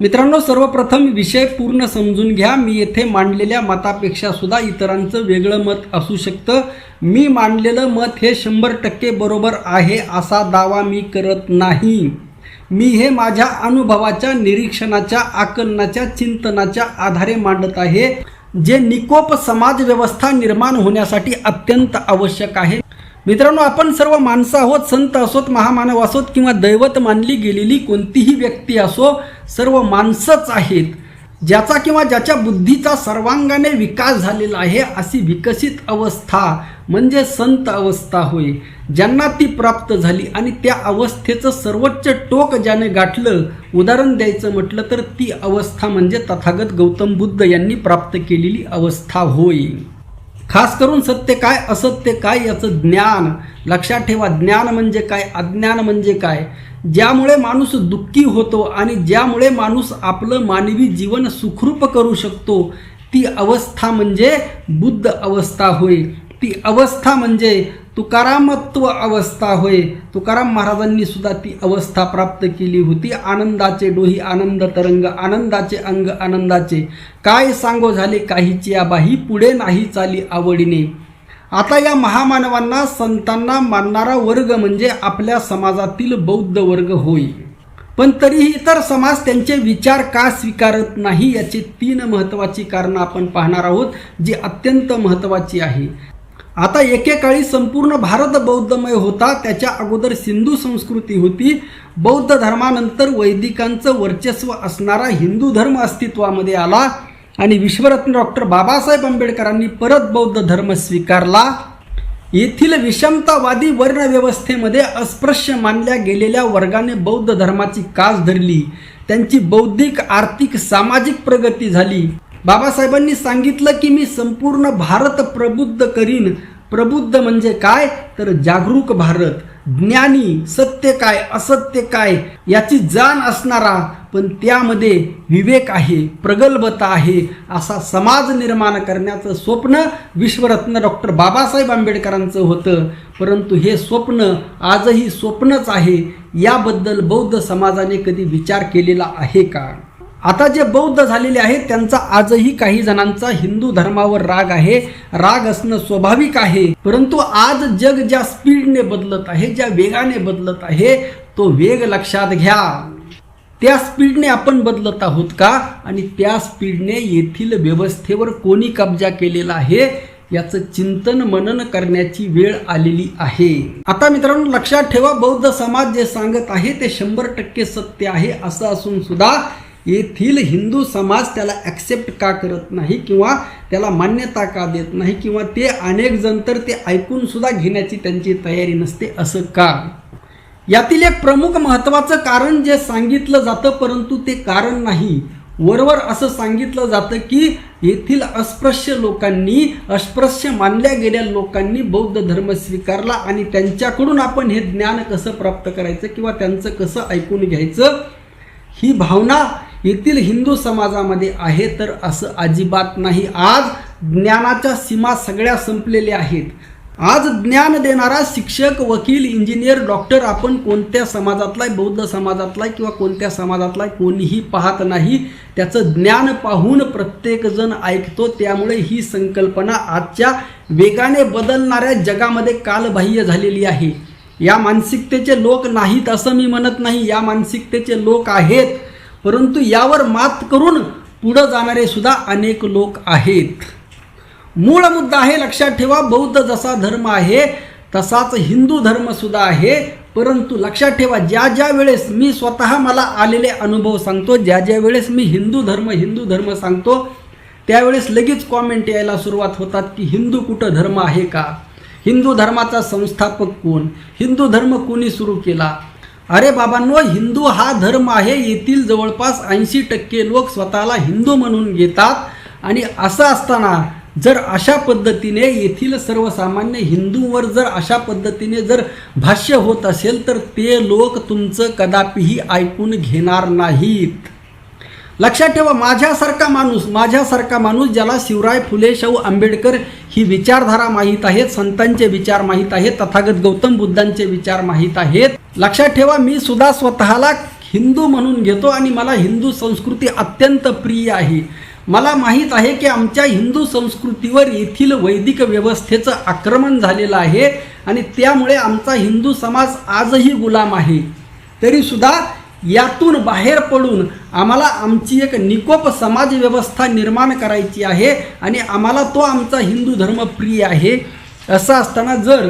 मित्रांनो सर्वप्रथम विषय पूर्ण समजून घ्या. मी येथे मांडलेल्या मतापेक्षा सुद्धा इतरांचं वेगळं मत असू शकतं. मी मांडलेलं मत हे शंभर टक्के बरोबर आहे असा दावा मी करत नाही. मी हे माझ्या अनुभवाच्या निरीक्षणाच्या आकलनाच्या चिंतनाच्या आधारे मांडत आहे. जे निकोप समाज व्यवस्था निर्माण होण्यासाठी अत्यंत आवश्यक आहे. मित्रांनो आपण सर्व माणसं आहोत संत असोत महामानव असोत किंवा दैवत मानली गेलेली कोणतीही व्यक्ती असो सर्व माणसंच आहेत. ज्याचा किंवा ज्याच्या बुद्धीचा सर्वांगाने विकास झालेला आहे अशी विकसित अवस्था म्हणजे संत अवस्था होय. ज्यांना ती प्राप्त झाली आणि त्या अवस्थेचं सर्वोच्च टोक ज्याने गाठलं उदाहरण द्यायचं म्हटलं तर ती अवस्था म्हणजे तथागत गौतम बुद्ध यांनी प्राप्त केलेली अवस्था होय. खास करून सत्य काय असत्य काय याचं ज्ञान. लक्षात ठेवा ज्ञान म्हणजे काय अज्ञान म्हणजे काय? ज्यामुळे माणूस दुःखी होतो आणि ज्यामुळे माणूस आपलं मानवी जीवन सुखरूप करू शकतो ती अवस्था म्हणजे बुद्ध अवस्था होय. ती अवस्था म्हणजे तुकारामत्व अवस्था होय. तुकाराम महाराजांनी सुद्धा ती अवस्था प्राप्त केली होती. आनंदाचे डोही आनंद तरंग आनंदाचे अंग आनंदाचे. काय सांगो झाले काहीची आबाही पुढे नाही चाली आवडीने. आता या महामानवांना संतांना मानणारा वर्ग म्हणजे आपल्या समाजातील बौद्ध वर्ग होय. पण तरीही इतर समाज त्यांचे विचार का स्वीकारत नाही याची तीन महत्त्वाची कारणं आपण पाहणार आहोत जी अत्यंत महत्त्वाची आहे. आता एकेकाळी संपूर्ण भारत बौद्धमय होता. त्याच्या अगोदर सिंधू संस्कृती होती. बौद्ध धर्मानंतर वैदिकांचं वर्चस्व असणारा हिंदू धर्म अस्तित्वामध्ये आला आणि विश्वरत्न डॉक्टर बाबासाहेब आंबेडकरांनी परत बौद्ध धर्म स्वीकारला. येथील विषमतावादी वर्णव्यवस्थेमध्ये अस्पृश्य मानल्या गेलेल्या वर्गाने बौद्ध धर्माची कास धरली. त्यांची बौद्धिक आर्थिक सामाजिक प्रगती झाली. बाबासाहेबांनी सांगितलं की मी संपूर्ण भारत प्रबुद्ध करीन. प्रबुद्ध म्हणजे काय? तर जागरूक भारत. ज्ञानी सत्य काय असत्य काय याची जाण असणारा पण त्यामध्ये विवेक आहे प्रगल्भता आहे असा समाज निर्माण करण्याचं स्वप्न विश्वरत्न डॉक्टर बाबासाहेब आंबेडकरांचं होतं. परंतु हे स्वप्न आजही स्वप्नच आहे. याबद्दल बौद्ध समाजाने कधी विचार केलेला आहे का? आता जे बौद्ध झालेले आहेत त्यांचा आजही काही जणांचा हिंदू धर्मावर राग आहे. राग असणं स्वाभाविक आहे. परंतु आज जग ज्या स्पीडने बदलत आहे ज्या वेगाने बदलत आहे तो वेग लक्षात घ्या. त्या स्पीडने आपण बदलत आहोत का? आणि त्या स्पीडने येथील व्यवस्थेवर कोणी कब्जा केलेला आहे? याचं चिंतन मनन करण्याची वेळ आलेली आहे. आता मित्रांनो लक्षात ठेवा बौद्ध समाज जे सांगत आहे ते शंभर टक्के सत्य आहे असं असून सुद्धा येथील हिंदू समाज त्याला ॲक्सेप्ट का करत नाही किंवा त्याला मान्यता का देत नाही किंवा ते अनेक जण तर ते ऐकून सुद्धा घेण्याची त्यांची तयारी नसते असं का? यातील एक प्रमुख महत्त्वाचं कारण जे सांगितलं जातं परंतु ते कारण नाही. वरवर असं सांगितलं जातं की येथील अस्पृश्य लोकांनी अस्पृश्य मानल्या गेलेल्या लोकांनी बौद्ध धर्म स्वीकारला आणि त्यांच्याकडून आपण हे ज्ञान कसं प्राप्त करायचं किंवा त्यांचं कसं ऐकून घ्यायचं ही भावना येथील हिंदू समाजामध्ये आहे तर असं अजिबात नाही. आज ज्ञानाच्या सीमा सगळ्या संपलेल्या आहेत. आज ज्ञान देणारा शिक्षक वकील इंजिनियर डॉक्टर आपण कोणत्या समाजातलाय बौद्ध समाजातलाय किंवा कोणत्या समाजातलाय कोणीही पाहत नाही. त्याचं ज्ञान पाहून प्रत्येकजण ऐकतो. त्यामुळे ही संकल्पना आजच्या वेगाने बदलणाऱ्या जगामध्ये कालबाह्य झालेली आहे. या मानसिकतेचे लोक नाहीत असं मी म्हणत नाही. या मानसिकतेचे लोक आहेत. परंतु यावर मात करून पुढं जाणारे सुद्धा अनेक लोक आहेत. मूळ मुद्दा आहे लक्षात ठेवा बौद्ध जसा धर्म आहे तसाच हिंदू धर्म सुद्धा आहे. परंतु लक्षात ठेवा ज्या ज्या वेळेस मी स्वतः मला आलेले अनुभव सांगतो ज्या ज्या वेळेस मी हिंदू धर्म हिंदू धर्म सांगतो त्यावेळेस लगेच कॉमेंट यायला सुरुवात होतात की हिंदू कुठं धर्म आहे का? हिंदू धर्माचा संस्थापक कोण? हिंदू धर्म कोणी सुरू केला? अरे बाबांनो हिंदू हा धर्म आहे. येथील जवळपास ऐंशी टक्के लोक स्वतःला हिंदू म्हणून घेतात. आणि असं असताना जर अशा पद्धतीने येथील सर्वसामान्य हिंदूंवर जर अशा पद्धतीने जर भाष्य होत असेल तर ते लोक तुमचं कदापिही ऐकून घेणार नाहीत. लक्षात ठेवा माझ्यासारखा माणूस माझ्यासारखा माणूस ज्याला शिवराय फुले शाहू आंबेडकर ही विचारधारा माहीत आहेत संतांचे विचार माहीत आहेत तथागत गौतम बुद्धांचे विचार माहीत आहेत. लक्षात ठेवा मी सुद्धा स्वतःला हिंदू म्हणून घेतो आणि मला हिंदू संस्कृती अत्यंत प्रिय आहे. मला माहीत आहे की आमच्या हिंदू संस्कृतीवर येथील वैदिक व्यवस्थेचं आक्रमण झालेलं आहे आणि त्यामुळे आमचा हिंदू समाज आजही गुलाम आहे. तरीसुद्धा यातून बाहेर पडून आम्हाला आमची एक निकोप समाज व्यवस्था निर्माण करायची आहे आणि आम्हाला तो आमचा हिंदू धर्म प्रिय आहे. असं असताना जर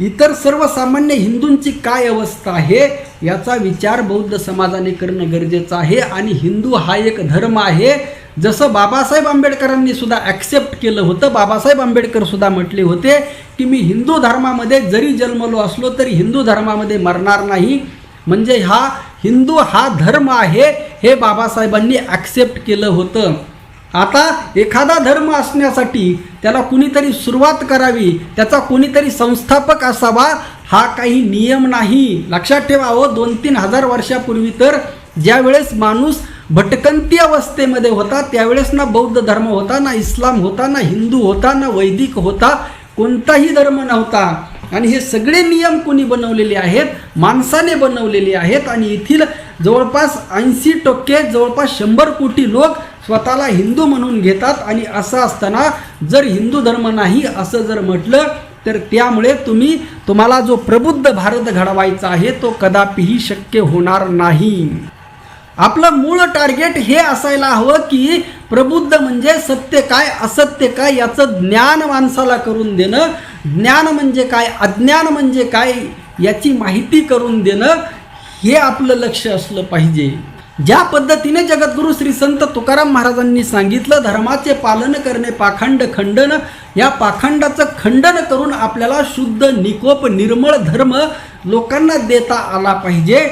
इतर सर्वसामान्य हिंदूंची काय अवस्था आहे याचा विचार बौद्ध समाजाने करणं गरजेचं आहे आणि हिंदू हा एक धर्म आहे. जसं बाबासाहेब आंबेडकरांनी सुद्धा ॲक्सेप्ट केलं होतं बाबासाहेब आंबेडकर सुद्धा म्हटले होते की मी हिंदू धर्मामध्ये जरी जन्मलो असलो तरी हिंदू धर्मामध्ये मरणार नाही. म्हणजे हा हिंदू हा धर्म आहे हे बाबासाहेबांनी ॲक्सेप्ट केलं होतं. आता एखादा धर्म असण्यासाठी त्याला कुणीतरी सुरुवात करावी त्याचा कुणीतरी संस्थापक असावा हा काही नियम नाही. लक्षात ठेवा हो दोन तीन हजार वर्षापूर्वी तर ज्यावेळेस माणूस भटकंती अवस्थेमध्ये होता त्यावेळेस ना बौद्ध धर्म होता ना इस्लाम होता ना हिंदू होता ना वैदिक होता कोणताही धर्म नव्हता. आणि हे सगळे नियम कोणी बनवलेले आहेत? माणसाने बनवलेले आहेत. आणि येथील जवळपास ऐंशी टक्के जवळपास शंभर कोटी लोक स्वतःला हिंदू म्हणून घेतात. आणि असं असताना जर हिंदू धर्म नाही असं जर म्हटलं तर त्यामुळे तुम्ही तुम्हाला जो प्रबुद्ध भारत घडवायचा आहे तो कदापिही शक्य होणार नाही. आपलं मूळ टार्गेट हे असायला हवं की प्रबुद्ध म्हणजे सत्य काय असत्य काय याचं ज्ञान माणसाला करून देणं. ज्ञान म्हणजे काय अज्ञान म्हणजे काय याची माहिती करून देणं हे आपलं लक्ष असलं पाहिजे. ज्या पद्धतीने जगद्गुरू श्री संत तुकाराम महाराजांनी सांगितलं धर्माचे पालन करणे पाखंड खंडन या पाखंडाचं खंडन करून आपल्याला शुद्ध निकोप निर्मळ धर्म लोकांना देता आला पाहिजे.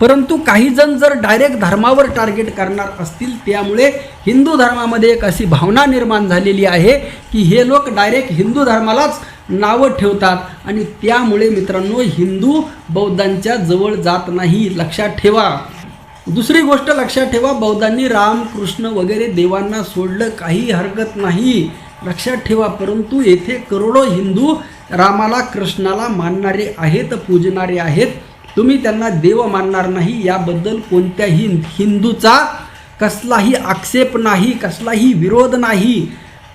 परंतु काही जण जर डायरेक्ट धर्मावर टार्गेट करणार असतील त्यामुळे हिंदू धर्मामध्ये एक अशी भावना निर्माण झालेली आहे की हे लोक डायरेक्ट हिंदू धर्मालाच नावं ठेवतात. आणि त्यामुळे मित्रांनो हिंदू बौद्धांच्या जवळ जात नाही लक्षात ठेवा. दुसरी गोष्ट लक्षात ठेवा बौद्धांनी राम कृष्ण वगैरे देवांना सोडलं काही हरकत नाही. लक्षात ठेवा परंतु येथे करोडो हिंदू रामाला कृष्णाला मानणारे आहेत पूजणारे आहेत. तुम्ही त्यांना देव मानणार नाही याबद्दल कोणत्याही हिंदूचा कसलाही आक्षेप नाही कसलाही विरोध नाही.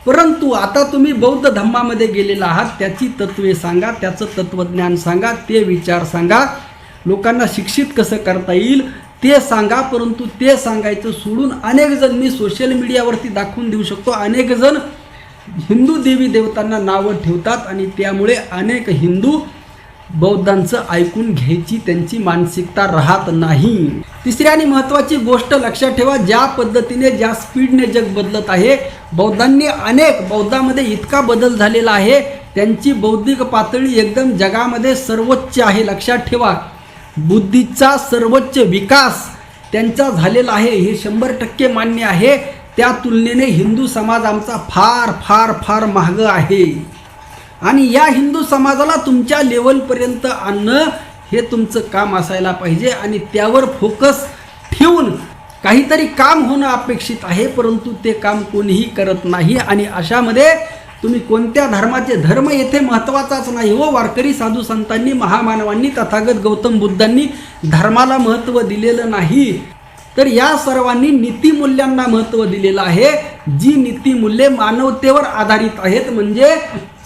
परंतु आता तुम्ही बौद्ध धम्मामध्ये गेलेला आहात त्याची तत्वे सांगा त्याचं तत्वज्ञान सांगा ते विचार सांगा. लोकांना शिक्षित कसं करता येईल ते सांगा परंतु ते सांगायचं सोडून अनेक जण मी सोशल मीडियावरती दाखवून देऊ शकतो. अनेक जण हिंदू देवी देवतांना नावं ठेवतात आणि त्यामुळे अनेक हिंदू बौद्धांचं ऐकून घ्यायची त्यांची मानसिकता राहत नाही. तिसरी आणि महत्त्वाची गोष्ट लक्षात ठेवा ज्या पद्धतीने ज्या स्पीडने जग बदलत आहे बौद्धांनी अनेक बौद्धामध्ये इतका बदल झालेला आहे त्यांची बौद्धिक पातळी एकदम जगामध्ये सर्वोच्च आहे. लक्षात ठेवा बुद्धीचा सर्वोच्च विकास त्यांचा झालेला आहे. हे शंभर टक्के मान्य आहे. त्या तुलनेने हिंदू समाज आमचा फार फार फार महाग आहे. आणि या हिंदू समाजाला तुमच्या लेवलपर्यंत आणणं हे तुमचं काम असायला पाहिजे आणि त्यावर फोकस ठेवून काहीतरी काम होणं अपेक्षित आहे परंतु ते काम कोणीही करत नाही. आणि अशामध्ये तुम्ही कोणत्या धर्माचे धर्म येथे महत्त्वाचाच नाही हो? वारकरी साधू संतांनी महामानवांनी तथागत गौतम बुद्धांनी धर्माला महत्त्व दिलेलं नाही. तर या सर्वांनी नीतिमूल्यांना महत्त्व दिलेलं आहे. जी नीतिमूल्ये मानवतेवर आधारित आहेत म्हणजे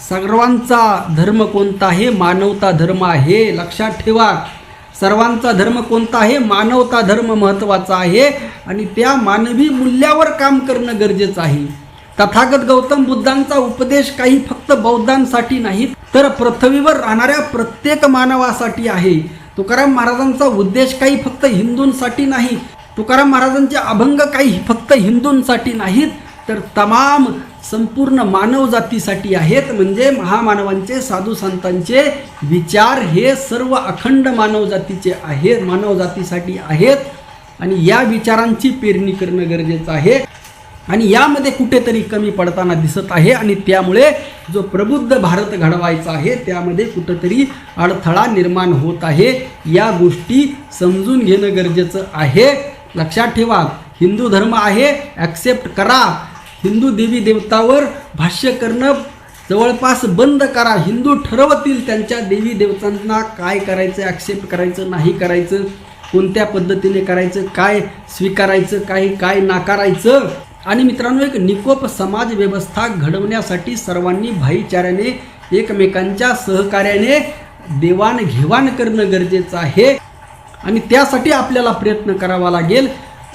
सर्वांचा धर्म कोणता आहे मानवता धर्म आहे लक्षात ठेवा. सर्वांचा धर्म कोणता आहे मानवता धर्म महत्त्वाचा आहे आणि त्या मानवी मूल्यावर काम करणं गरजेचं आहे. तथागत गौतम बुद्धांचा उपदेश काही फक्त बौद्धांसाठी नाही तर पृथ्वीवर राहणाऱ्या प्रत्येक मानवासाठी आहे. तुकाराम महाराजांचा उद्देश काही फक्त हिंदूंसाठी नाही. तुकाराम महाराजांचे अभंग काही फक्त हिंदूंसाठी नाहीत तर तमाम संपूर्ण मानवजातीसाठी आहेत. म्हणजे महामानवांचे साधू संतांचे विचार हे सर्व अखंड मानवजातीचे आहेत मानवजातीसाठी आहेत. आणि या विचारांची पेरणी करणं गरजेचं आहे. आणि यामध्ये कुठेतरी कमी पडताना दिसत आहे. आणि त्यामुळे जो प्रबुद्ध भारत घडवायचा आहे त्यामध्ये कुठंतरी अडथळा निर्माण होत आहे. या गोष्टी समजून घेणं गरजेचं आहे. लक्षात ठेवा हिंदू धर्म आहे ॲक्सेप्ट करा. हिंदू देवी देवतावर भाष्य करणं जवळपास बंद करा. हिंदू ठरवतील त्यांच्या देवी देवतांना काय करायचं ॲक्सेप्ट करायचं नाही करायचं कोणत्या पद्धतीने करायचं काय स्वीकारायचं काय काय नाकारायचं. आणि मित्रांनो एक निकोप समाज व्यवस्था घडवण्यासाठी सर्वांनी भाईचाऱ्याने एकमेकांच्या सहकार्याने देवाणघेवाण करणं गरजेचं आहे. आणि त्यासाठी आपल्याला प्रयत्न करावा लागेल.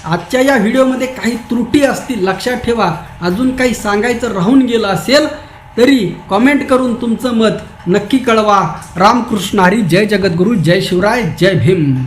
आजच्या या व्हिडिओमध्ये काही त्रुटी असतील लक्षात ठेवा. अजून काही सांगायचं राहून गेलं असेल तरी कॉमेंट करून तुमचं मत नक्की कळवा. रामकृष्ण हरी जय जगद्गुरू जय शिवराय जय भीम.